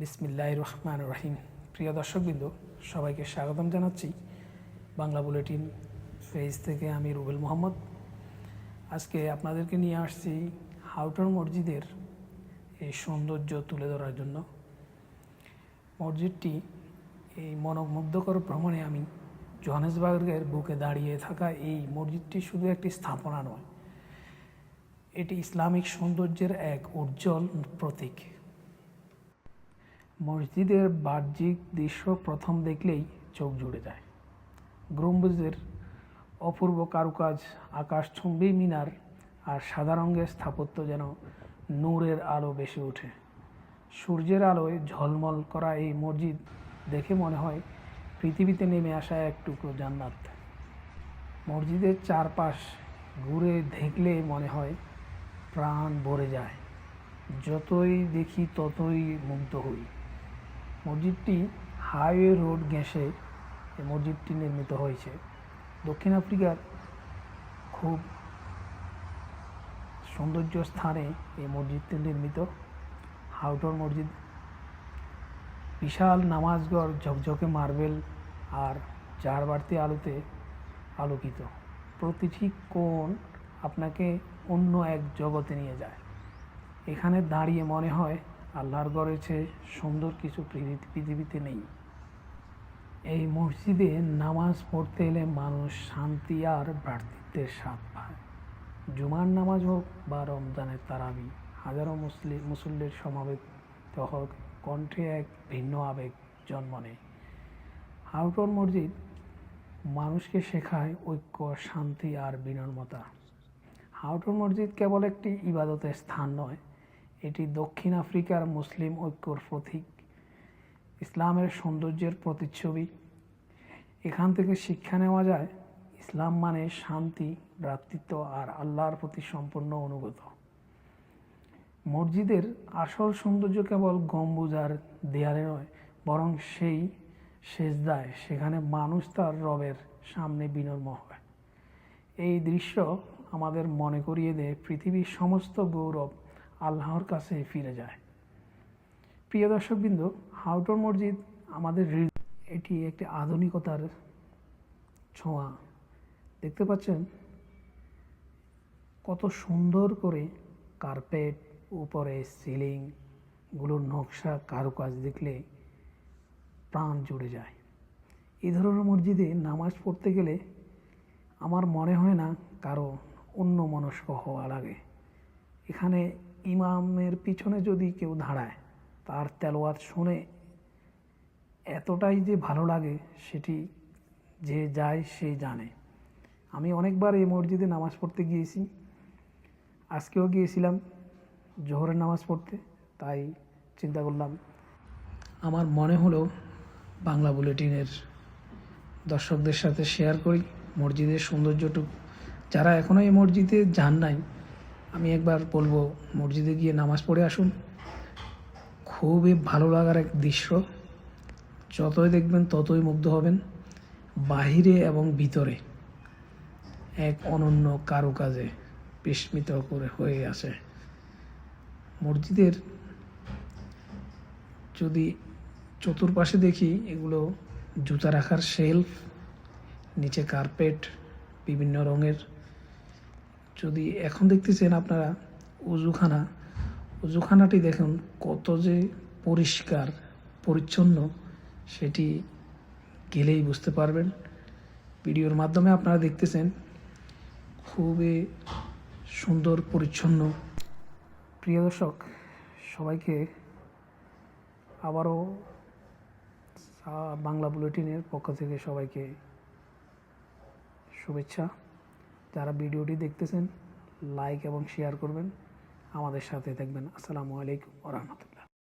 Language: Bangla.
বিসমিল্লাহ রহমান রহিম। প্রিয় দর্শকবৃন্দ, সবাইকে স্বাগতম জানাচ্ছি বাংলা বুলেটিন ফেজ থেকে আমি রুবেল মোহাম্মদ। আজকে আপনাদেরকে নিয়ে আসছি হাউটার মসজিদের এই সৌন্দর্য তুলে ধরার জন্য। মসজিদটি এই মনোমুগ্ধকর ভ্রমণে আমি জোহানেসবার্গের বুকে দাঁড়িয়ে থাকা এই মসজিদটি শুধু একটি স্থাপনা নয়, এটি ইসলামিক সৌন্দর্যের এক উজ্জ্বল প্রতীক। মসজিদের বাহ্যিক দৃশ্য প্রথম দেখলেই চোখ জুড়ে যায়। গম্বুজের অপূর্ব কারুকাজ, আকাশচুম্বী মিনার আর সাদা রঙের স্থাপত্য যেন নূরের আলো বেশি ওঠে। সূর্যের আলোয় ঝলমল করা এই মসজিদ দেখে মনে হয় পৃথিবীতে নেমে আসা এক টুকরো জান্নাত। মসজিদের চারপাশ ঘুরে দেখলে মনে হয় প্রাণ ভরে যায়। যতই দেখি ততই মুগ্ধ হই। মসজিদটি হাইওয়ে রোড ঘেঁষে এই মসজিদটি নির্মিত হয়েছে। দক্ষিণ আফ্রিকার খুব সৌন্দর্য স্থানে এই মসজিদটি নির্মিত। হাউটর মসজিদ, বিশাল নামাজগড় ঝকঝকে মার্বেল আর চার বাড়তি আলোতে আলোকিত। প্রতিটি কোণ আপনাকে অন্য এক জগতে নিয়ে যায়। এখানে দাঁড়িয়ে মনে হয় আল্লাহর গড়েছে সুন্দর কিছু পৃথিবীতে নেই। এই মসজিদে নামাজ পড়তে এলে মানুষ শান্তি আর ভ্রাতৃত্বের স্বাদ পায়। জুমার নামাজ হোক বা রমজানের তারাবি, হাজারো মুসলিম মুসল্লির সমাবেত হোক কণ্ঠে এক ভিন্ন আবেগ জন্ম নেয়। হাউটর মসজিদ মানুষকে শেখায় ঐক্য, শান্তি আর বিনম্রতা। হাউটর মসজিদ কেবল একটি ইবাদতের স্থান নয় এটি দক্ষিণ আফ্রিকার মুসলিম ঐক্যর প্রতীক। ইসলামের সৌন্দর্যের প্রতিচ্ছবি। এখান থেকে শিক্ষা নেওয়া যায়, ইসলাম মানে শান্তি, ভ্রাতৃত্ব আর আল্লাহর প্রতি সম্পূর্ণ অনুগত। মসজিদের আসল সৌন্দর্য কেবল গম্বুজ আর দেয়ালে নয়, বরং সেই সেজদায় সেখানে মানুষ তার রবের সামনে বিনম্র হয়। এই দৃশ্য আমাদের মনে করিয়ে দেয় পৃথিবীর সমস্ত গৌরব আল্লাহর কাছে ফিরে যায়। প্রিয় দর্শকবৃন্দ হাউটর মসজিদ আমাদের এটি একটি আধুনিকতার ছোঁয়া। দেখতে পাচ্ছেন কত সুন্দর করে কার্পেট, উপরে সিলিংগুলোর নকশা কারুকাজ দেখলে প্রাণ জুড়ে যায়। এই ধরনের মসজিদে নামাজ পড়তে গেলে আমার মনে হয় না কারও অন্য মনস্ক হওয়া লাগে। এখানে ইমামের পিছনে যদি কেউ দাঁড়ায়, তার তেলোয়াত শুনে এতটাই যে ভালো লাগে সেটি যে যায় সে জানে। আমি অনেকবার এই মসজিদে নামাজ পড়তে গিয়েছি। আজকেও গিয়েছিলাম জোহরের নামাজ পড়তে, তাই চিন্তা করলাম আমার মনে হলো বাংলা বুলেটিনের দর্শকদের সাথে শেয়ার করি। মসজিদের সৌন্দর্যটুকু, যারা এখনও এই মসজিদে যান নাই আমি একবার বলব, মসজিদে গিয়ে নামাজ পড়ে আসুন। খুবই ভালো লাগার এক দৃশ্য। যতই দেখবেন, ততই মুগ্ধ হবেন, বাহিরে এবং ভিতরে। এক অনন্য কারুকাজে বিস্মিত করে হয়ে আছে। মসজিদের যদি চতুর্পাশে দেখি, এগুলো জুতা রাখার শেলফ, নিচে কার্পেট, বিভিন্ন রঙের যদি এখন দেখতেছেন আপনারা উজুখানা, উজুখানাটি দেখুন কত যে পরিষ্কার, পরিচ্ছন্ন, সেটি গেলেই বুঝতে পারবেন। ভিডিওর মাধ্যমে আপনারা দেখতেছেন খুবই সুন্দর, পরিচ্ছন্ন। প্রিয় দর্শক, সবাইকে আবারও বাংলা বুলেটিনের পক্ষ থেকে সবাইকে শুভেচ্ছা। যারা ভিডিওটি দেখতেছেন লাইক এবং শেয়ার করবেন। আমাদের সাথে থাকবেন। আসসালামু আলাইকুম রহমতুল্লাহ।